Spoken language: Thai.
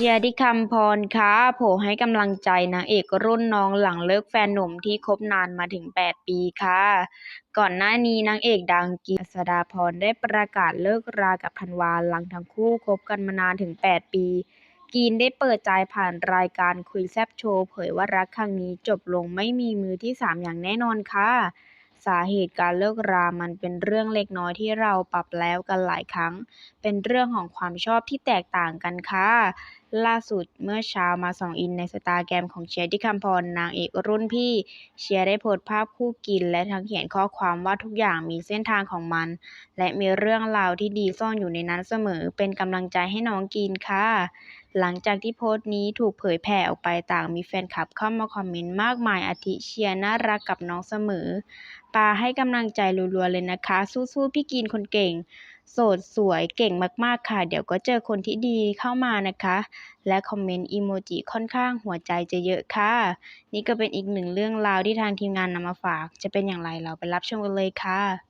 ชียร์ที่คำพรค่ะโผให้กำลังใจนางเอกรุ่นน้องหลังเลิกแฟนหนุ่มที่คบนานมาถึง 8 ปีค่ะ ก่อนหน้านี้นางเอกดังกีอัสดาพรได้ประกาศเลิกรากับธันวาหลังทั้งคู่คบกันมานานถึง 8 ปี กีนได้เปิดใจผ่านรายการคุยแซบโชว์เผยว่ารักครั้งนี้จบลงไม่มีมือที่ 3 อย่างแน่นอนค่ะสาเหตุการเลิกรามันเป็นเรื่องเล็กน้อยที่เราปรับแล้วกันหลายครั้ง เป็นเรื่องของความชอบที่แตกต่างกันค่ะล่าสุดเมื่อเช้ามาส่องอินในสตาแกรมของเชียร์ที่คำพรนางเอกรุ่นพี่ เชียร์ได้โพสต์ภาพคู่กิน และทั้งเขียนข้อความว่าทุกอย่างมีเส้นทางของมัน และมีเรื่องราวที่ดีซ่อนอยู่ในนั้นเสมอเป็นกำลังใจให้น้องกินค่ะ หลังจากที่โพสต์นี้ถูกเผยแผ่ออกไปต่างมีแฟนคลับเข้ามาคอมเมนต์มากมายอาทิเชียร์น่ารักกับน้องเสมอปาให้กำลังใจรัวๆเลยนะคะ สู้ๆพี่กินคนเก่ง โสดสวยเก่งมากๆค่ะ เดี๋ยวก็เจอคนที่ดีเข้ามานะคะ และคอมเมนต์อีโมจิค่อนข้างหัวใจจะเยอะค่ะ นี่ก็เป็นอีกหนึ่งเรื่องราวที่ทางทีมงานนำมาฝาก จะเป็นอย่างไรเราไปรับชมกันเลยค่ะ